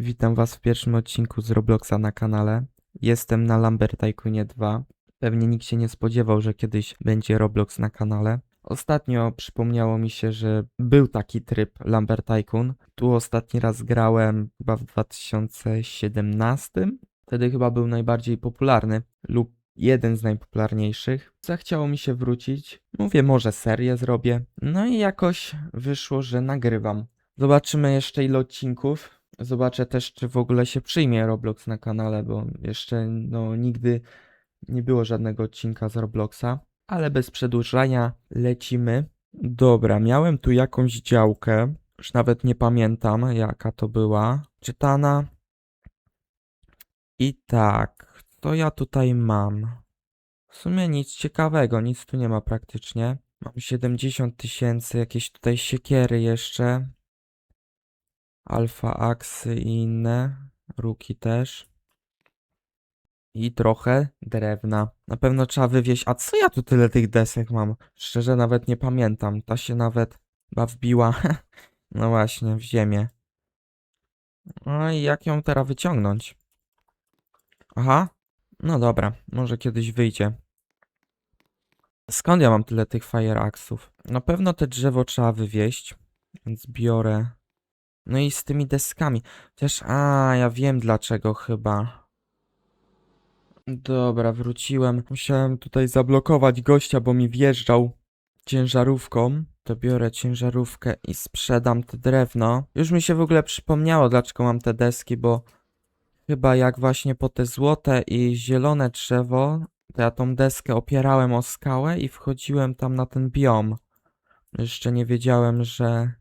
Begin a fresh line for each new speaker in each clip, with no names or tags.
Witam Was w pierwszym odcinku z Robloxa na kanale. Jestem na Lambert Tycoonie 2. Pewnie nikt się nie spodziewał, że kiedyś będzie Roblox na kanale. Ostatnio przypomniało mi się, że był taki tryb Lambert Tycoon. Tu ostatni raz grałem chyba w 2017. Wtedy chyba był najbardziej popularny lub jeden z najpopularniejszych. Zachciało mi się wrócić. Mówię, może serię zrobię. No i jakoś wyszło, że nagrywam. Zobaczymy jeszcze ile odcinków. Zobaczę też, czy w ogóle się przyjmie Roblox na kanale, bo jeszcze no nigdy nie było żadnego odcinka z Robloxa. Ale bez przedłużania lecimy. Dobra, miałem tu jakąś działkę. Już nawet nie pamiętam, jaka to była. Czytana. I tak, to ja tutaj mam. W sumie nic ciekawego, nic tu nie ma praktycznie. Mam 70 tysięcy, jakieś tutaj siekiery jeszcze. Alfa Aksy i inne. Ruki też. I trochę drewna. Na pewno trzeba wywieźć. A co ja tu tyle tych desek mam? Szczerze nawet nie pamiętam. Ta się nawet chyba wbiła. No właśnie, w ziemię. No i jak ją teraz wyciągnąć? Aha. No dobra, może kiedyś wyjdzie. Skąd ja mam tyle tych fire axów? Na pewno te drzewo trzeba wywieźć, więc biorę. No i z tymi deskami. Też, a, ja wiem dlaczego chyba. Dobra, wróciłem. Musiałem tutaj zablokować gościa, bo mi wjeżdżał ciężarówką. To biorę ciężarówkę i sprzedam te drewno. Już mi się w ogóle przypomniało, dlaczego mam te deski, bo chyba jak właśnie po te złote i zielone drzewo, to ja tą deskę opierałem o skałę i wchodziłem tam na ten biom. Jeszcze nie wiedziałem, że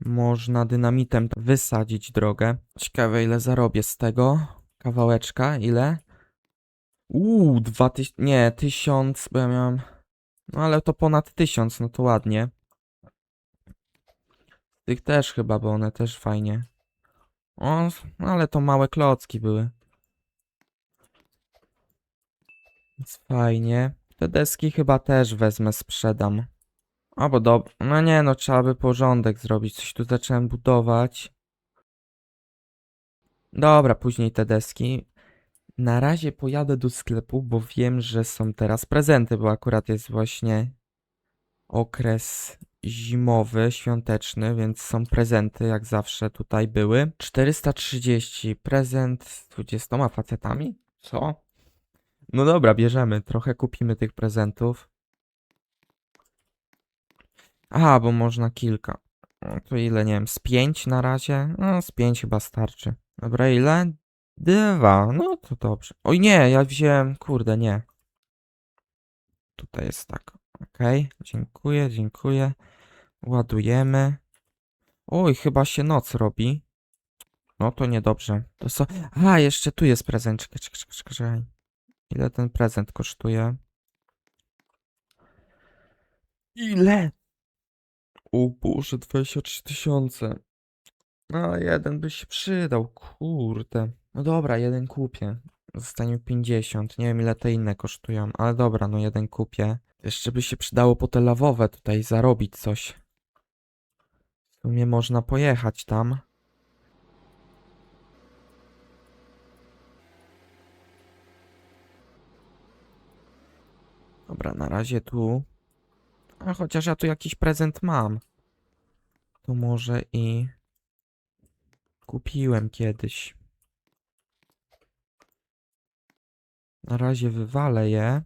można dynamitem wysadzić drogę. Ciekawe ile zarobię z tego. Kawałeczka, ile? Uuu, dwa tyś... Nie, tysiąc, bo ja miałem... No ale to ponad tysiąc, no to ładnie. Tych też chyba, bo one też fajnie. O, ale to małe klocki były. Więc fajnie. Te deski chyba też wezmę, sprzedam. A bo dobra. No nie, no trzeba by porządek zrobić. Coś tu zacząłem budować. Dobra, później te deski. Na razie pojadę do sklepu, bo wiem, że są teraz prezenty, bo akurat jest właśnie okres zimowy, świąteczny, więc są prezenty, jak zawsze tutaj były. 430, prezent z 20 facetami? Co? No dobra, bierzemy. Trochę kupimy tych prezentów. Aha, bo można kilka. No to ile, nie wiem, z pięć na razie? No, z pięć chyba starczy. Dobra, ile? Dwa. No to dobrze. Oj nie, ja wziąłem, kurde, nie. Tutaj jest tak. Okej, dziękuję, dziękuję. Ładujemy. Oj, chyba się noc robi. No to niedobrze. To co? A, jeszcze tu jest prezent. Czekaj, czekaj, czekaj, czekaj. Ile ten prezent kosztuje? Ile? O Boże, 23 tysiące. Ale jeden by się przydał, kurde. No dobra, jeden kupię. Zostanie 50. Nie wiem ile te inne kosztują, ale dobra, no jeden kupię. Jeszcze by się przydało po te lawowe tutaj zarobić coś. W sumie można pojechać tam. Dobra, na razie tu. A chociaż ja tu jakiś prezent mam. To może i kupiłem kiedyś. Na razie wywalę je.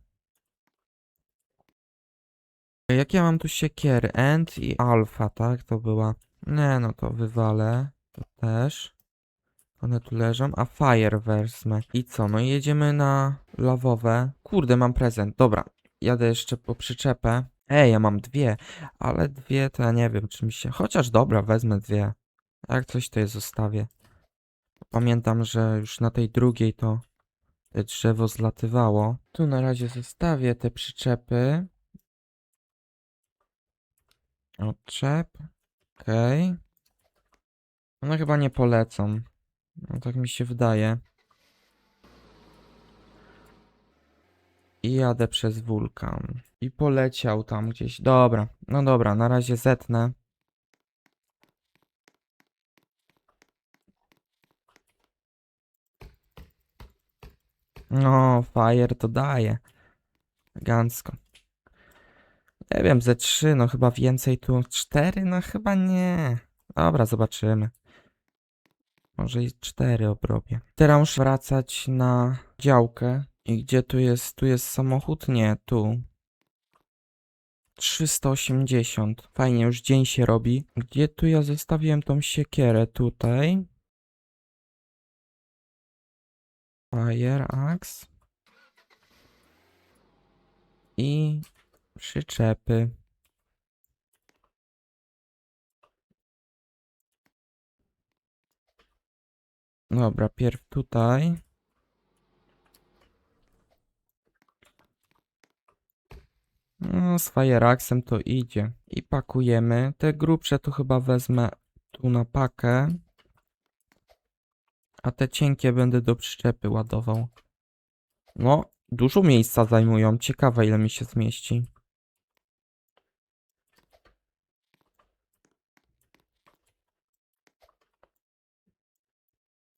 Jak ja mam tu siekiery? End i alfa, tak? To była. Nie, no to wywalę. To też. One tu leżą, a fire wezmę. I co? No i jedziemy na lawowe. Kurde, mam prezent. Dobra, jadę jeszcze po przyczepę. Ej, ja mam dwie, ale dwie to ja nie wiem, czy mi się... Chociaż dobra, wezmę dwie. Jak coś to je zostawię. Pamiętam, że już na tej drugiej to drzewo zlatywało. Tu na razie zostawię te przyczepy. Odczep. Okej. One chyba nie polecą. No tak mi się wydaje. I jadę przez wulkan. I poleciał tam gdzieś. Dobra, no dobra, na razie zetnę. No, fire to daje. Elegancko. Nie wiem, ze trzy, no chyba więcej tu. Cztery? No chyba nie. Dobra, zobaczymy. Może i cztery obrobię. Teraz muszę wracać na działkę. I gdzie tu jest? Tu jest samochód? Nie, tu. 380. Fajnie, już dzień się robi. Gdzie tu ja zostawiłem tą siekierę? Tutaj. Fire Axe. I przyczepy. Dobra, pierw tutaj. No, z to idzie. I pakujemy. Te grubsze to chyba wezmę tu na pakę. A te cienkie będę do przyczepy ładował. No, dużo miejsca zajmują. Ciekawe ile mi się zmieści.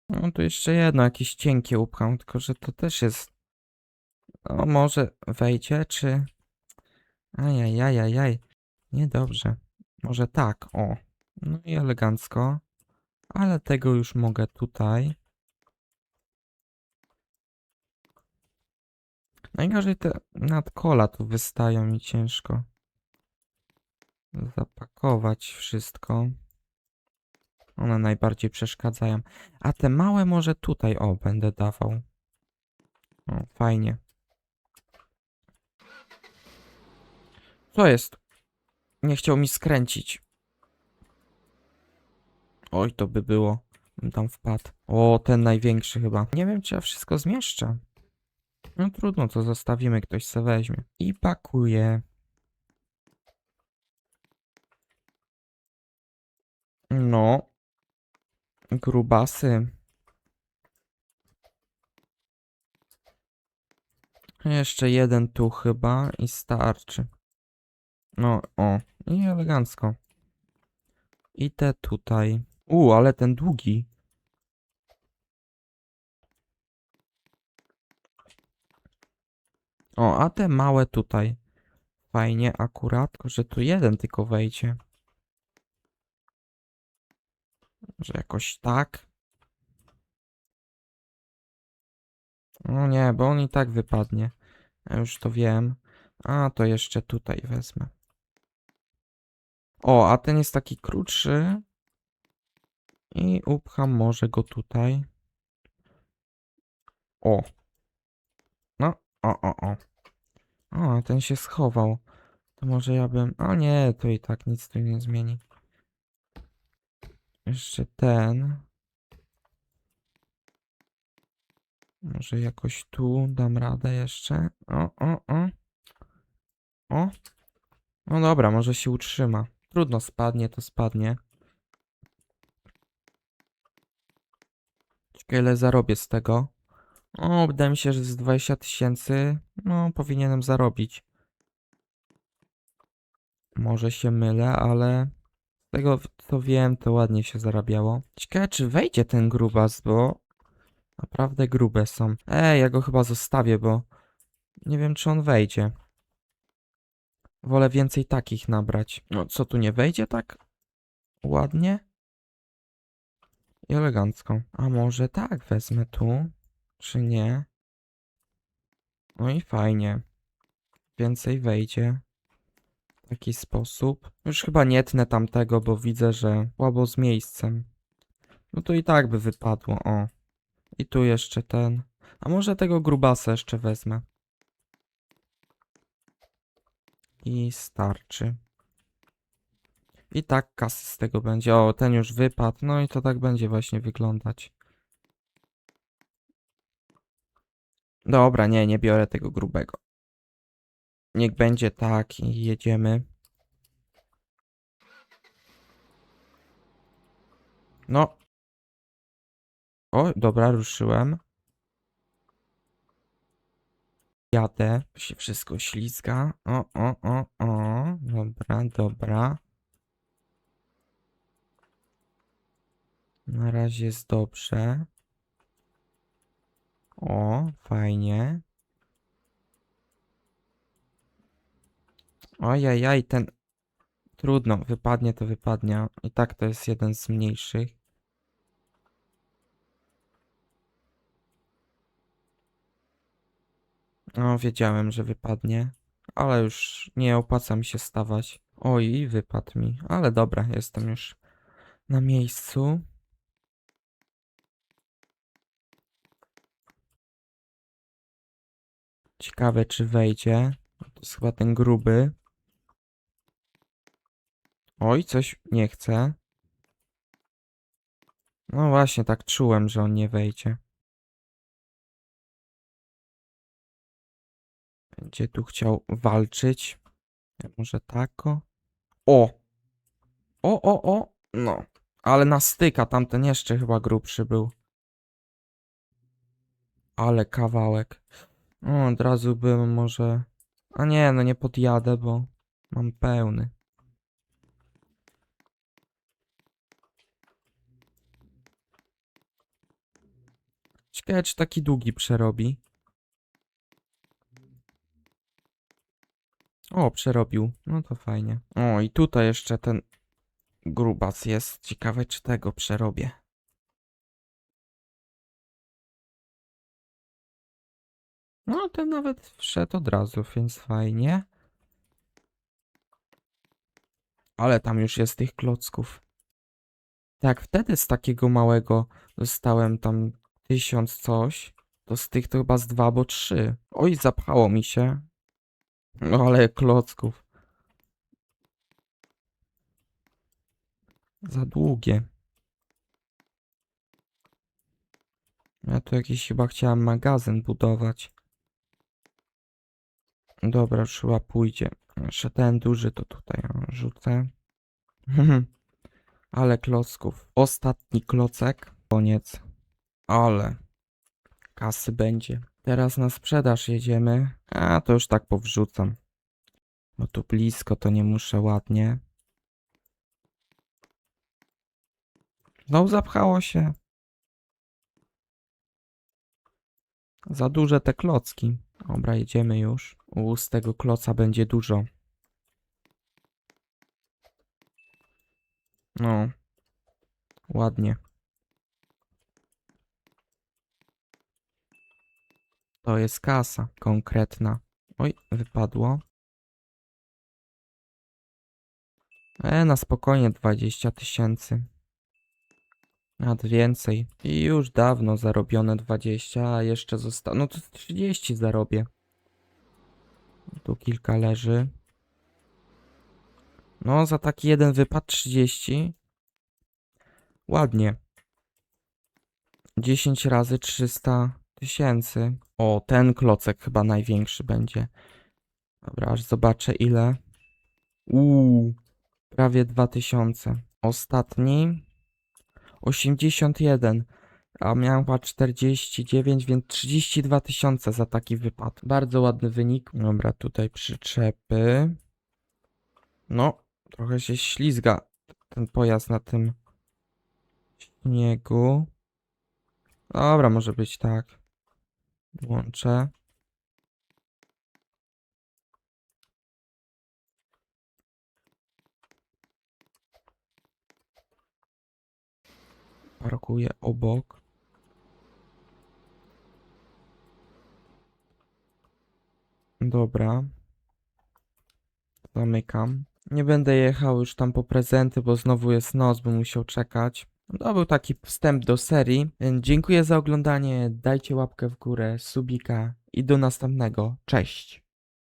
No tu jeszcze jedno, jakieś cienkie upcham, tylko że to też jest... No może wejdzie, czy... Ajajajajaj. Niedobrze. Może tak, o. No i elegancko. Ale tego już mogę tutaj. Najgorzej te nadkola tu wystają mi ciężko. Zapakować wszystko. One najbardziej przeszkadzają. A te małe może tutaj, o, będę dawał. O, fajnie. Co jest? Nie chciał mi skręcić. Oj, to by było. Bym tam wpadł. O, ten największy chyba. Nie wiem, czy ja wszystko zmieszczę. No trudno, to zostawimy, ktoś se weźmie. I pakuję. No. Grubasy. Jeszcze jeden tu chyba i starczy. No, o. I elegancko. I te tutaj. U, ale ten długi. O, a te małe tutaj. Fajnie, akurat, że tu jeden tylko wejdzie. Że jakoś tak. No nie, bo on i tak wypadnie. Ja już to wiem. A, to jeszcze tutaj wezmę. O, a ten jest taki krótszy. I upcham może go tutaj. O. No, o, o, o. O, ten się schował. To może ja bym... A nie, to i tak nic tu nie zmieni. Jeszcze ten. Może jakoś tu dam radę jeszcze. O, o, o. O. No dobra, może się utrzyma. Trudno, spadnie, to spadnie. Ciekawe ile zarobię z tego. O, wydaje mi się, że z 20 tysięcy, no, powinienem zarobić. Może się mylę, ale z tego co wiem, to ładnie się zarabiało. Ciekawe, czy wejdzie ten grubas, bo naprawdę grube są. Ej, ja go chyba zostawię, bo nie wiem, czy on wejdzie. Wolę więcej takich nabrać. No, co tu nie wejdzie tak ładnie? I elegancko. A może tak wezmę tu? Czy nie? No i fajnie. Więcej wejdzie. W taki sposób. Już chyba nie tnę tamtego, bo widzę, że słabo z miejscem. No to i tak by wypadło, o. I tu jeszcze ten. A może tego grubasa jeszcze wezmę. I starczy. I tak kasy z tego będzie. O, ten już wypadł. No i to tak będzie właśnie wyglądać. Dobra, nie, nie biorę tego grubego. Niech będzie tak i jedziemy. No. O, dobra, ruszyłem. Jadę, się wszystko ślizga. O, o, o, o. Dobra, dobra. Na razie jest dobrze. O, fajnie. Ojajaj, ten... Trudno, wypadnie to wypadnie. I tak to jest jeden z mniejszych. No, wiedziałem, że wypadnie. Ale już nie opłaca mi się stawać. Oj, wypadł mi. Ale dobra, jestem już na miejscu. Ciekawe, czy wejdzie. To jest chyba ten gruby. Oj, coś nie chce. No właśnie, tak czułem, że on nie wejdzie. Będzie tu chciał walczyć. Może tako? O! O, o, o! No. Ale na styka, tamten jeszcze chyba grubszy był. Ale kawałek. O, od razu bym może... A nie, no nie podjadę, bo mam pełny. Ciekawe, czy taki długi przerobi. Przerobił. No to fajnie. O, i tutaj jeszcze ten grubas jest. Ciekawe, czy tego przerobię. No, ten nawet wszedł od razu, więc fajnie. Ale tam już jest tych klocków. Tak, wtedy z takiego małego dostałem tam tysiąc coś. To z tych to chyba z dwa albo trzy. Oj, zapchało mi się. No ale klocków. Za długie. Ja tu jakiś chyba chciałem magazyn budować. Dobra, już chyba pójdzie. Jeszcze ten duży to tutaj rzucę. Ale klocków. Ostatni klocek. Koniec. Ale kasy będzie. Teraz na sprzedaż jedziemy. A to już tak powrzucam. Bo tu blisko to nie muszę ładnie. Znowu zapchało się. Za duże te klocki. Dobra, jedziemy już. U, z tego kloca będzie dużo. No. Ładnie. To jest kasa konkretna. Oj, wypadło. E, na spokojnie 20 tysięcy. Nawet więcej. I już dawno zarobione 20, a jeszcze zostało. No to 30 zarobię. Tu kilka leży. No, za taki jeden wypad 30. Ładnie. 10 razy 300 tysięcy. O, ten klocek chyba największy będzie. Dobra, aż zobaczę ile. Uuu, prawie 2000. Ostatni 81, a miałem chyba 49, więc 32 tysiące za taki wypad. Bardzo ładny wynik. Dobra, tutaj przyczepy. No, trochę się ślizga ten pojazd na tym śniegu. Dobra, może być tak. Włączę. Parkuję obok. Dobra. Zamykam. Nie będę jechał już tam po prezenty, bo znowu jest noc, bym musiał czekać. To był taki wstęp do serii. Dziękuję za oglądanie. Dajcie łapkę w górę, subika i do następnego. Cześć.